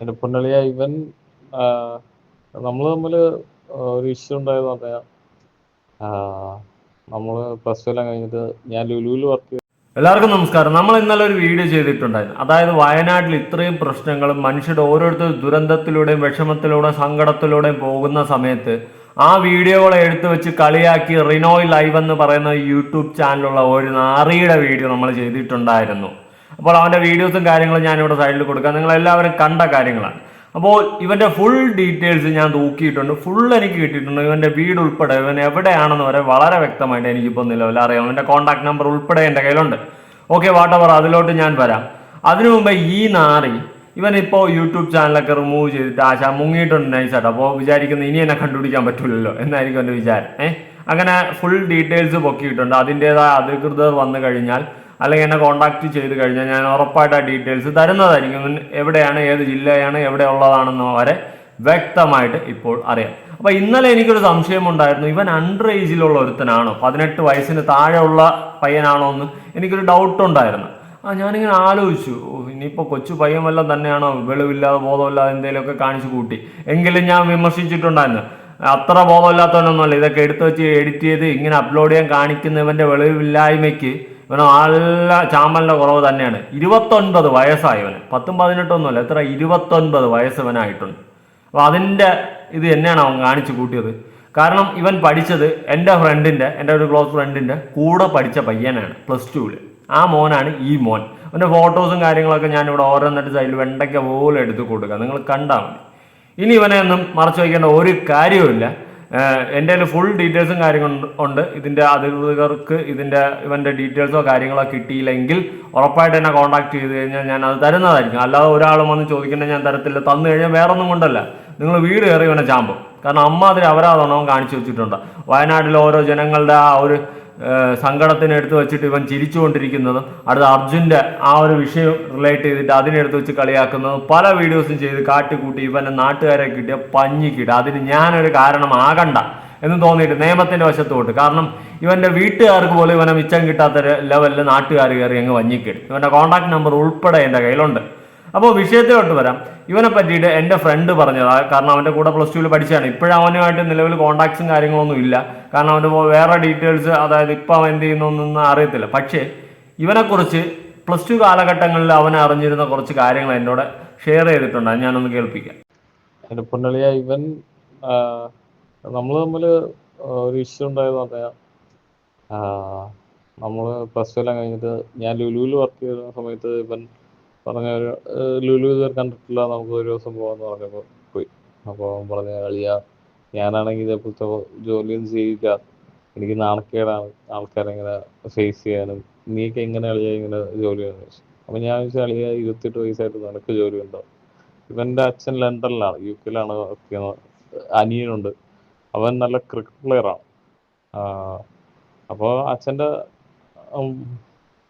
എന്റെ പൊന്നളിയ ഇവൻ നമ്മൾ തമ്മിൽ ഒരു ഇഷ്യൂ ഉണ്ടായെന്ന് പറഞ്ഞാൽ നമ്മൾ പ്ലസ് ടു എല്ലാം കഴിഞ്ഞിട്ട് ഞാൻ ലുലുവിൽ വർക്ക് ചെയ്തു. എല്ലാവർക്കും നമസ്കാരം. നമ്മൾ ഇന്നലെ ഒരു വീഡിയോ ചെയ്തിട്ടുണ്ടായിരുന്നു. അതായത് വയനാട്ടിൽ ഇത്രയും പ്രശ്നങ്ങളും മനുഷ്യരുടെ ഓരോരുത്തർ ദുരന്തത്തിലൂടെയും വിഷമത്തിലൂടെയും സങ്കടത്തിലൂടെയും പോകുന്ന സമയത്ത് ആ വീഡിയോകളെ എടുത്തു വെച്ച് കളിയാക്കി റിനോയ് ലൈവ് എന്ന് പറയുന്ന യൂട്യൂബ് ചാനലുള്ള ഒരു നാറിയുടെ വീഡിയോ നമ്മൾ ചെയ്തിട്ടുണ്ടായിരുന്നു. അപ്പോൾ അവന്റെ വീഡിയോസും കാര്യങ്ങളും ഞാൻ ഇവിടെ സൈഡിൽ കൊടുക്കാം. നിങ്ങളെല്ലാവരും കണ്ട കാര്യങ്ങളാണ്. അപ്പോൾ ഇവന്റെ ഫുൾ ഡീറ്റെയിൽസ് ഞാൻ തൂക്കിയിട്ടുണ്ട്. ഫുൾ എനിക്ക് കിട്ടിയിട്ടുണ്ട്. ഇവന്റെ വീട് ഉൾപ്പെടെ ഇവൻ എവിടെയാണെന്ന് വരെ വളരെ വ്യക്തമായിട്ട് എനിക്കിപ്പോൾ നിലവിൽ അറിയാം. അവന്റെ കോൺടാക്ട് നമ്പർ ഉൾപ്പെടെ എന്റെ കയ്യിലുണ്ട്. ഓക്കെ വാട്ടവർ അതിലോട്ട് ഞാൻ വരാം. അതിനു മുമ്പ് ഈ നാറി ഇവൻ ഇപ്പോൾ യൂട്യൂബ് ചാനലൊക്കെ റിമൂവ് ചെയ്തിട്ട് ആശ മുങ്ങിയിട്ടുണ്ട്. നൈസായിട്ട് അപ്പോൾ വിചാരിക്കുന്നത് ഇനി എന്നെ കണ്ടുപിടിക്കാൻ പറ്റില്ലല്ലോ എന്നായിരിക്കും എന്റെ വിചാരം. ഏഹ് അങ്ങനെ ഫുൾ ഡീറ്റെയിൽസ് പൊക്കിയിട്ടുണ്ട്. അതിന്റേതായ അധികൃതർ വന്നു കഴിഞ്ഞാൽ അല്ലെങ്കിൽ എന്നെ കോൺടാക്ട് ചെയ്ത് കഴിഞ്ഞാൽ ഞാൻ ഉറപ്പായിട്ട് ആ ഡീറ്റെയിൽസ് തരുന്നതായിരിക്കും. എവിടെയാണ് ഏത് ജില്ലയാണ് എവിടെ ഉള്ളതാണെന്ന് വരെ വ്യക്തമായിട്ട് ഇപ്പോൾ അറിയാം. അപ്പൊ ഇന്നലെ എനിക്കൊരു സംശയമുണ്ടായിരുന്നു ഇവൻ അണ്ടർ ഏജിലുള്ള ഒരുത്തനാണോ? പതിനെട്ട് വയസ്സിന് താഴെയുള്ള പയ്യനാണോ എന്ന് എനിക്കൊരു ഡൗട്ട് ഉണ്ടായിരുന്നു. ആ ഞാനിങ്ങനെ ആലോചിച്ചു. ഇനിയിപ്പോൾ ഇനിയിപ്പോ കൊച്ചു പയ്യൻ വല്ലതും തന്നെയാണോ? വെളിവില്ലാതെ ബോധമില്ലാതെ എന്തെങ്കിലുമൊക്കെ കാണിച്ചു കൂട്ടി. എങ്കിലും ഞാൻ വിമർശിച്ചിട്ടുണ്ടായിരുന്നു. അത്ര ബോധമില്ലാത്തവനൊന്നുമല്ല. ഇതൊക്കെ എടുത്തു വെച്ച് എഡിറ്റ് ചെയ്ത് ഇങ്ങനെ അപ്ലോഡ് ചെയ്യാൻ കാണിക്കുന്നവന്റെ വെളിവില്ലായ്മയ്ക്ക് ഇവന് നല്ല ചാമലിന്റെ കുറവ് തന്നെയാണ്. ഇരുപത്തൊൻപത് വയസ്സായവന്. പത്തും പതിനെട്ടൊന്നുമല്ല എത്ര? ഇരുപത്തൊൻപത് വയസ്സ് ഇവനായിട്ടുണ്ട് അപ്പൊ അതിന്റെ ഇത് തന്നെയാണ് അവൻ കാണിച്ചു കൂട്ടിയത്. കാരണം ഇവൻ പഠിച്ചത് എന്റെ ഫ്രണ്ടിന്റെ എന്റെ ഒരു ക്ലോസ് ഫ്രണ്ടിന്റെ കൂടെ പഠിച്ച പയ്യനാണ് പ്ലസ് ടുവിൽ ആ മോനാണ് ഈ മോൻ. അവന്റെ ഫോട്ടോസും കാര്യങ്ങളൊക്കെ ഞാൻ ഇവിടെ ഓരോന്നിട്ട് സൈഡിൽ വെണ്ടയ്ക്ക പോലെ എടുത്ത് കൊടുക്കുക നിങ്ങൾ കണ്ടാൽ മതി. ഇനി ഇവനെ ഒന്നും മറച്ചു വയ്ക്കേണ്ട ഒരു കാര്യവുമില്ല. എന്റെ കയ്യിൽ ഫുൾ ഡീറ്റെയിൽസും കാര്യങ്ങളും ഉണ്ട് ഇതിന്റെ അധികൃതർക്ക് ഇതിന്റെ ഇവന്റെ ഡീറ്റെയിൽസോ കാര്യങ്ങളോ കിട്ടിയില്ലെങ്കിൽ ഉറപ്പായിട്ട് എന്നെ കോൺടാക്ട് ചെയ്ത് കഴിഞ്ഞാൽ ഞാൻ അത് തരുന്നതായിരിക്കും. അല്ലാതെ ഒരാളും വന്ന് ചോദിക്കേണ്ട ഞാൻ തരത്തില്ല. തന്നു കഴിഞ്ഞാൽ വേറൊന്നും കൊണ്ടല്ല. നിങ്ങൾ വീട് കയറി ഇവനെ ചാമ്പും. കാരണം അമ്മ അതിൽ കാണിച്ചു വെച്ചിട്ടുണ്ട്. വയനാട്ടിലെ ഓരോ ജനങ്ങളുടെ ആ ഒരു സങ്കടത്തിന് എടുത്തു വെച്ചിട്ട് ഇവൻ ചിരിച്ചുകൊണ്ടിരിക്കുന്നതും. അടുത്ത അർജുന്റെ ആ ഒരു വിഷയം റിലേറ്റ് ചെയ്തിട്ട് അതിനെടുത്ത് വെച്ച് കളിയാക്കുന്നതും. പല വീഡിയോസും ചെയ്ത് കാട്ടിക്കൂട്ടി ഇവന്റെ നാട്ടുകാരെ കിട്ടിയ പഞ്ഞിക്കിട്ട് അതിന് ഞാനൊരു കാരണമാകണ്ട എന്ന് തോന്നിയിട്ട് നിയമത്തിന്റെ വശത്തോട്ട്. കാരണം ഇവന്റെ വീട്ടുകാർക്ക് പോലും ഇവനെ മിച്ചം കിട്ടാത്ത ലെവലിൽ നാട്ടുകാർ കയറി അങ്ങ് വഞ്ഞിക്കിടും. ഇവന്റെ കോൺടാക്ട് നമ്പർ ഉൾപ്പെടെ എന്റെ കയ്യിലുണ്ട്. അപ്പോൾ വിഷയത്തിലോട്ട് വരാം. ഇവനെ പറ്റിയിട്ട് എന്റെ ഫ്രണ്ട് പറഞ്ഞതാ. കാരണം അവന്റെ കൂടെ പ്ലസ് ടുവിൽ പഠിച്ചതാണ്. ഇപ്പോഴും അവനുമായിട്ട് നിലവിൽ കോൺടാക്ട്സും കാര്യങ്ങളൊന്നും ഇല്ല. കാരണം അവന്റെ വേറെ ഡീറ്റെയിൽസ് അതായത് ഇപ്പം അവൻ എന്ത് ചെയ്യുന്നൊന്നും അറിയത്തില്ല. പക്ഷേ ഇവനെക്കുറിച്ച് പ്ലസ് ടു കാലഘട്ടങ്ങളിൽ അവൻ അറിഞ്ഞിരുന്ന കുറച്ച് കാര്യങ്ങൾ എന്നോട് ഷെയർ ചെയ്തിട്ടുണ്ട്. ഞാനൊന്ന് കേൾപ്പിക്കാം. പൊന്നളിയ ഇവൻ നമ്മൾ തമ്മിൽ ഒരു ഇഷ്യൂ ഉണ്ടായെന്ന് പറഞ്ഞാൽ നമ്മൾ പ്ലസ് ടു എല്ലാം കഴിഞ്ഞിട്ട് ഞാൻ ലുലുവിൽ വർക്ക് ചെയ്യുന്ന സമയത്ത് ഇവൻ പറഞ്ഞ ഒരു ലുലു ഇതുവരെ കണ്ടിട്ടില്ല. നമുക്ക് ഒരു ദിവസം പോകാമെന്ന് പറഞ്ഞപ്പോൾ പോയി. അപ്പോൾ അവൻ പറഞ്ഞ കളിയ ഞാനാണെങ്കിൽ ഇതേപോലത്തെ ജോലിയൊന്നും ചെയ്യില്ല. എനിക്ക് നാണക്കേടാണ് ആൾക്കാരെ ഇങ്ങനെ ഫേസ് ചെയ്യാനും. നീയൊക്കെ എങ്ങനെ കളിയാ ഇങ്ങനെ ജോലി അപ്പോൾ ഞാൻ ചോദിച്ചു കളിയ ഇരുപത്തെട്ട് വയസ്സായിട്ട് നിനക്ക് ജോലി ഉണ്ടോ ഇവന്റെ അച്ഛൻ ലണ്ടനിലാണ് യു കെയിലാണ് വർക്ക് ചെയ്യുന്നത് അനിയനുണ്ട്. അവൻ നല്ല ക്രിക്കറ്റ് പ്ലെയറാണ് അപ്പോൾ അച്ഛന്റെ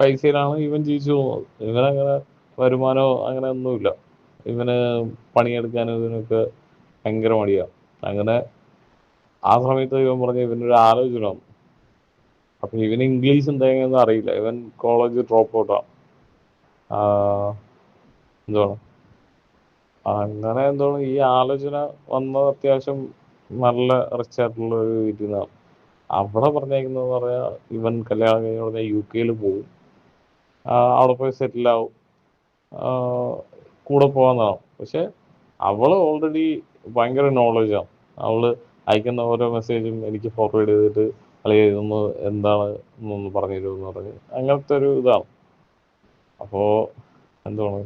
പൈസയിലാണ് ഇവൻ ജീവിച്ചു പോകുന്നത്. ഇവനങ്ങനെ വരുമാനമോ അങ്ങനെ ഒന്നുമില്ല. ഇവന് പണിയെടുക്കാനും ഇതിനൊക്കെ ഭയങ്കര മടിയാണ് അങ്ങനെ ആ സമയത്ത് ഇവൻ പറഞ്ഞ ഇവനൊരു ആലോചന വന്നു അപ്പൊ ഇവന് ഇംഗ്ലീഷ് എന്തെങ്കിലും അറിയില്ല. ഇവൻ കോളേജ് ഡ്രോപ്പ് ഔട്ടാണ് എന്താണ് അങ്ങനെ എന്താണ് ഈ ആലോചന വന്നത് അത്യാവശ്യം നല്ല റിച്ച് ആയിട്ടുള്ള ഒരു വീട്ടിൽ നിന്നാണ്. അവിടെ പറഞ്ഞേക്കുന്നത് പറയാ ഇവൻ കല്യാണം കഴിഞ്ഞ യു കെയിൽ പോകും അവിടെ പോയി സെറ്റിൽ ആവും. കൂടെ പോകാന്നാണ്. പക്ഷെ അവൾ ഓൾറെഡി ഭയങ്കര നോളജാണ് അവൾ അയക്കുന്ന ഓരോ മെസ്സേജും എനിക്ക് ഫോർവേഡ് ചെയ്തിട്ട് അല്ലെങ്കിൽ ഇതൊന്ന് എന്താണ്? എന്നൊന്ന് പറഞ്ഞു തരുമെന്ന് പറഞ്ഞ് അങ്ങനത്തെ ഒരു ഇതാണ്. അപ്പോ എന്താണ്?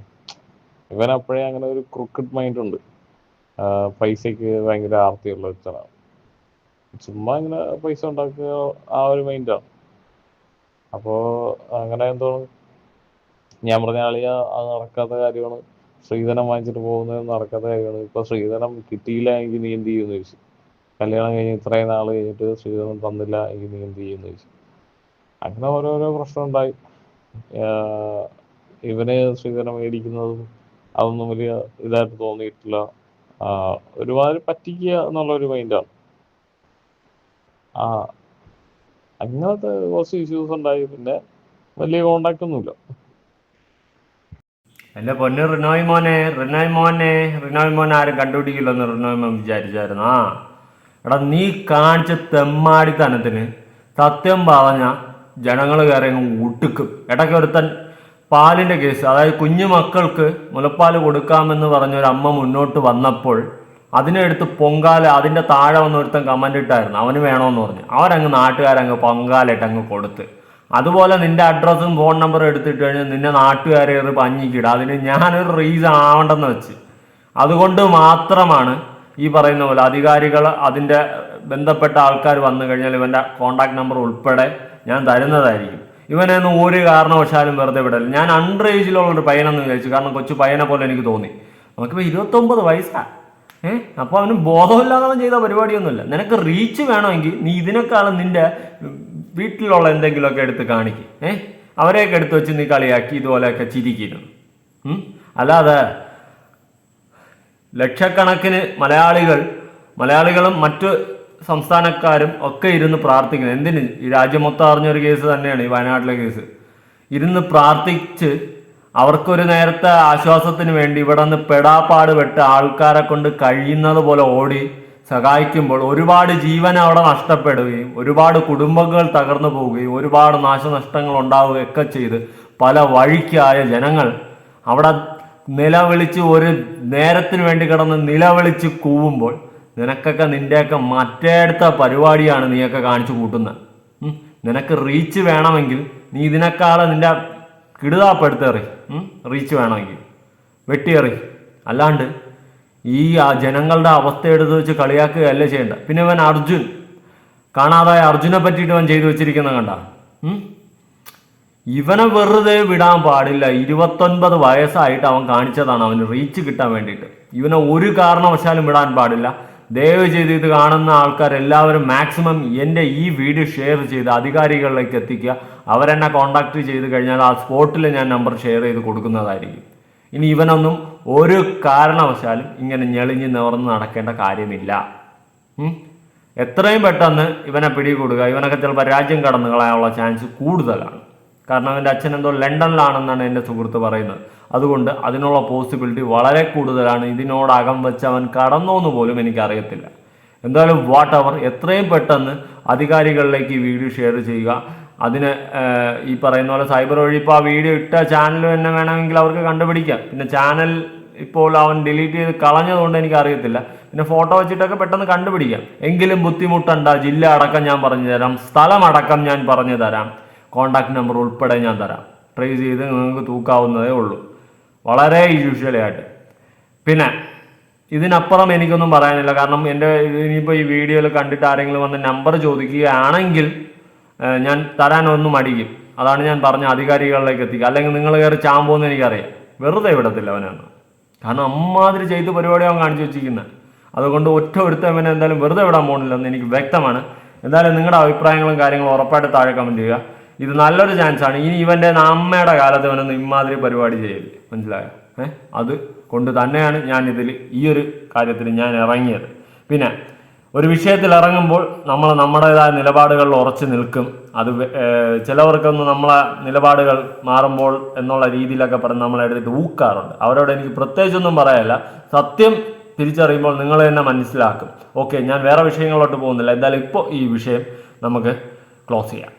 ഇവൻ അപ്പോഴേ അങ്ങനെ ഒരു ക്രിക്കറ്റ് മൈൻഡ് ഉണ്ട്. പൈസക്ക് ഭയങ്കര ആർത്തിയുള്ള ഒരുത്തനാണ്. ചുമ്മാ ഇങ്ങനെ പൈസ ഉണ്ടാക്കുക ആ ഒരു മൈൻഡാണ് അപ്പോ അങ്ങനെ എന്തോണ്? ഞാൻ പറഞ്ഞ ആളിയ അത് നടക്കാത്ത കാര്യമാണ്. ശ്രീധനം വാങ്ങിച്ചിട്ട് പോകുന്നത് നടക്കാത്ത കാര്യമാണ്. ഇപ്പൊ ശ്രീധനം കിട്ടിയില്ല എങ്കിൽ നീ എന്ത് ചെയ്യുമെന്ന് ചോദിച്ചു. കല്യാണം കഴിഞ്ഞ് ഇത്രയും നാൾ കഴിഞ്ഞിട്ട് ശ്രീധനം തന്നില്ല എങ്കിൽ നീ എന്ത് ചെയ്യുമെന്ന് ചോദിച്ചു. അങ്ങനെ ഓരോരോ പ്രശ്നം ഉണ്ടായി. ഇവനെ ശ്രീധരം മേടിക്കുന്നതും അതൊന്നും വലിയ ഇതായിട്ട് തോന്നിയിട്ടില്ല. ഒരുപാട് പറ്റിക്കുക എന്നുള്ള ഒരു മൈൻഡാണ് ആ അങ്ങനത്തെ കുറച്ച് ഇഷ്യൂസ് ഉണ്ടായി. പിന്നെ വലിയ കോണ്ടാക്ട് ഒന്നുമില്ല. എന്റെ പൊന്ന് റിനോയ് മോനെ റിനോയ് മോനെ റിനോയ് മോനെ ആരും കണ്ടുപിടിക്കില്ലെന്ന് റിനോയ് മോൻ വിചാരിച്ചായിരുന്നു. ആ എടാ നീ കാണിച്ച തെമ്മാടിത്തനത്തിന് സത്യം പറഞ്ഞ ജനങ്ങൾ കയറി ഒട്ടുക്കും ഇടയ്ക്ക് ഒരുത്തൻ പാലിന്റെ കേസ് അതായത് കുഞ്ഞു മക്കൾക്ക് മുലപ്പാൽ കൊടുക്കാമെന്ന് പറഞ്ഞ ഒരു അമ്മ മുന്നോട്ട് വന്നപ്പോൾ അതിനെടുത്ത് പൊങ്കാല അതിന്റെ താഴെ വന്ന് ഒരുത്തൻ കമന്റ് ഇട്ടായിരുന്നു. അവന് വേണമെന്ന് പറഞ്ഞു. അവരങ്ങ് നാട്ടുകാരങ്ങ് പൊങ്കാലിട്ട് അങ്ങ് കൊടുത്ത്. അതുപോലെ നിന്റെ അഡ്രസ്സും ഫോൺ നമ്പറും എടുത്തിട്ട് കഴിഞ്ഞാൽ നിന്നെ നാട്ടുകാരെ ഒരു പഞ്ഞിക്കിടുക അതിന് ഞാനൊരു റീസൺ ആവണ്ടെന്ന് വെച്ച്. അതുകൊണ്ട് മാത്രമാണ് ഈ പറയുന്ന പോലെ അധികാരികൾ അതിന്റെ ബന്ധപ്പെട്ട ആൾക്കാർ വന്നു കഴിഞ്ഞാൽ ഇവന്റെ കോണ്ടാക്ട് നമ്പർ ഉൾപ്പെടെ ഞാൻ തരുന്നതായിരിക്കും. ഇവനൊന്നും ഒരു കാരണവശാലും വെറുതെ വിടല്ല. ഞാൻ അണ്ടർ ഏജിലുള്ള ഒരു പയ്യനെന്ന് വിചാരിച്ചു. കാരണം കൊച്ചു പയ്യനെ പോലെ എനിക്ക് തോന്നി. നമുക്കിപ്പോൾ ഇരുപത്തൊമ്പത് വയസ്സാ. ഏഹ് അപ്പോൾ അവന് ബോധമില്ലാതെ ചെയ്ത പരിപാടിയൊന്നുമില്ല. നിനക്ക് റീച്ച് വേണമെങ്കിൽ നീ ഇതിനേക്കാളും നിന്റെ വീട്ടിലുള്ള എന്തെങ്കിലുമൊക്കെ എടുത്ത് കാണിക്കും. ഏ? അവരെയൊക്കെ എടുത്ത് വെച്ച് നീ കളിയാക്കി ഇതുപോലെയൊക്കെ ചിരിക്കുന്നു? അല്ലാതെ ലക്ഷക്കണക്കിന് മലയാളികൾ മലയാളികളും മറ്റു സംസ്ഥാനക്കാരും ഒക്കെ ഇരുന്ന് പ്രാർത്ഥിക്കുന്നു. എന്തിന്? ഈ രാജ്യം മൊത്തം അറിഞ്ഞൊരു കേസ് തന്നെയാണ് ഈ വയനാട്ടിലെ കേസ്. ഇരുന്ന് പ്രാർത്ഥിച്ച് അവർക്കൊരു നേരത്തെ ആശ്വാസത്തിന് വേണ്ടി ഇവിടെ നിന്ന് പെടാപ്പാട് പെട്ട് ആൾക്കാരെ കൊണ്ട് കഴിയുന്നത് പോലെ ഓടി സഹായിക്കുമ്പോൾ ഒരുപാട് ജീവൻ അവിടെ നഷ്ടപ്പെടുകയും ഒരുപാട് കുടുംബങ്ങൾ തകർന്നു പോവുകയും ഒരുപാട് നാശനഷ്ടങ്ങൾ ഉണ്ടാവുകയൊക്കെ ചെയ്ത് പല വഴിക്കായ ജനങ്ങൾ അവിടെ നിലവിളിച്ച് ഒരു നേരത്തിന് വേണ്ടി കിടന്ന് നിലവിളിച്ച് കൂവുമ്പോൾ നിനക്കൊക്കെ നിന്റെയൊക്കെ മറ്റേടുത്ത പരിപാടിയാണ് നീയൊക്കെ കാണിച്ചു കൂട്ടുന്നത്. നിനക്ക് റീച്ച് വേണമെങ്കിൽ നീ ഇതിനേക്കാളെ നിന്റെ കിടുതാപ്പെടുത്തേറി റീച്ച് വേണമെങ്കിൽ. വെട്ടിയേറി അല്ലാണ്ട് ഈ ആ ജനങ്ങളുടെ അവസ്ഥ എടുത്ത് വെച്ച് കളിയാക്കുകയല്ല ചെയ്യേണ്ട. പിന്നെ ഇവൻ അർജുൻ. കാണാതായ അർജുനെ പറ്റിയിട്ട് ഇവൻ ചെയ്തു വെച്ചിരിക്കുന്ന കണ്ട? ഇവനെ വെറുതെ വിടാൻ പാടില്ല. ഇരുപത്തൊൻപത് വയസ്സായിട്ട് അവൻ കാണിച്ചതാണ് അവന് റീച്ച് കിട്ടാൻ വേണ്ടിയിട്ട്. ഇവനെ ഒരു കാരണവശാലും വിടാൻ പാടില്ല. ദയവ് ചെയ്ത് ഇത് കാണുന്ന ആൾക്കാർ എല്ലാവരും മാക്സിമം എന്റെ ഈ വീഡിയോ ഷെയർ ചെയ്ത് അധികാരികളിലേക്ക് എത്തിക്കുക. അവരെന്നെ കോണ്ടാക്ട് ചെയ്ത് കഴിഞ്ഞാൽ ആ സ്പോട്ടിൽ ഞാൻ നമ്പർ ഷെയർ ചെയ്ത് കൊടുക്കുന്നതായിരിക്കും. ഇനി ഇവനൊന്നും ഒരു കാരണവശാലും ഇങ്ങനെ ഞെളിഞ്ഞ് നിവർന്ന് നടക്കേണ്ട കാര്യമില്ല. എത്രയും പെട്ടെന്ന് ഇവനെ പിടികൂടുക. ഇവനൊക്കെ ചിലപ്പോൾ രാജ്യം കടന്നു കളയാനുള്ള ചാൻസ് കൂടുതലാണ്. കാരണം അവന്റെ അച്ഛൻ എന്തോ ലണ്ടനിലാണെന്നാണ് എന്റെ സുഹൃത്ത് പറയുന്നത്. അതുകൊണ്ട് അതിനുള്ള പോസിബിലിറ്റി വളരെ കൂടുതലാണ്. ഇതിനോടകം വെച്ച് അവൻ കടന്നോന്ന് പോലും എനിക്കറിയത്തില്ല. എന്തായാലും വാട്ട് അവർ എത്രയും പെട്ടെന്ന് അധികാരികളിലേക്ക് ഈ വീഡിയോ ഷെയർ ചെയ്യുക. അതിന് ഈ പറയുന്ന പോലെ സൈബർ വഴി ഇപ്പോൾ ആ വീഡിയോ ഇട്ട ചാനൽ തന്നെ വേണമെങ്കിൽ അവർക്ക് കണ്ടുപിടിക്കാം. പിന്നെ ചാനൽ ഇപ്പോൾ അവൻ ഡിലീറ്റ് ചെയ്ത് കളഞ്ഞതുകൊണ്ട് എനിക്ക് അറിയത്തില്ല. പിന്നെ ഫോട്ടോ വെച്ചിട്ടൊക്കെ പെട്ടെന്ന് കണ്ടുപിടിക്കാം. എങ്കിലും ബുദ്ധിമുട്ടണ്ട ജില്ല അടക്കം ഞാൻ പറഞ്ഞു തരാം. സ്ഥലം അടക്കം ഞാൻ പറഞ്ഞു തരാം. കോണ്ടാക്ട് നമ്പർ ഉൾപ്പെടെ ഞാൻ തരാം. ട്രേസ് ചെയ്ത് നിങ്ങൾക്ക് തൂക്കാവുന്നതേ ഉള്ളൂ. വളരെ യൂഷ്വലായിട്ട് പിന്നെ ഇതിനപ്പുറം എനിക്കൊന്നും പറയാനില്ല. കാരണം എന്റെ ഇനിയിപ്പോൾ ഈ വീഡിയോയിൽ കണ്ടിട്ട് ആരെങ്കിലും വന്ന് നമ്പർ ചോദിക്കുകയാണെങ്കിൽ ഞാൻ തരാനൊന്നും മടിക്കും. അതാണ് ഞാൻ പറഞ്ഞ അധികാരികളിലേക്ക് എത്തിക്കുക. അല്ലെങ്കിൽ നിങ്ങൾ കയറി ചാമ്പോന്ന് എനിക്കറിയാം. വെറുതെ വിടത്തില്ല അവനാണ് കാരണം അമ്മാതിരി ചെയ്ത് പരിപാടി അവൻ കാണിച്ചു വെച്ചിരിക്കുന്നത് അതുകൊണ്ട് ഒറ്റ ഒരുത്തൻ അവനെ എന്തായാലും വെറുതെ വിടാൻ പോകുന്നില്ലെന്ന് എനിക്ക് വ്യക്തമാണ്. എന്തായാലും നിങ്ങളുടെ അഭിപ്രായങ്ങളും കാര്യങ്ങളും ഉറപ്പായിട്ട് താഴെ കമന്റ് ചെയ്യുക. ഇത് നല്ലൊരു ചാൻസാണ് ഇനി ഇവന്റെ അമ്മയുടെ കാലത്ത് ഇവനൊന്നും ഇമാതിരി പരിപാടി ചെയ്യില്ല മനസ്സിലായോ? ഏഹ് അത് കൊണ്ട് തന്നെയാണ് ഞാൻ ഇതിൽ ഈ ഒരു കാര്യത്തിൽ ഞാൻ ഇറങ്ങിയത്. പിന്നെ ഒരു വിഷയത്തിൽ ഇറങ്ങുമ്പോൾ നമ്മൾ നമ്മുടേതായ നിലപാടുകളിൽ ഉറച്ചു നിൽക്കും. അത് ചിലവർക്കൊന്ന് നമ്മളെ നിലപാടുകൾ മാറുമ്പോൾ എന്നുള്ള രീതിയിലൊക്കെ പറഞ്ഞ് നമ്മളെ എടുത്തിട്ട് ഊക്കാറുണ്ട്. അവരോട് എനിക്ക് പ്രത്യേകിച്ചൊന്നും പറയാനില്ല സത്യം തിരിച്ചറിയുമ്പോൾ നിങ്ങൾ തന്നെ മനസ്സിലാക്കും. ഓക്കെ ഞാൻ വേറെ വിഷയങ്ങളിലോട്ട് പോകുന്നില്ല. എന്തായാലും ഇപ്പോൾ ഈ വിഷയം നമുക്ക് ക്ലോസ് ചെയ്യാം.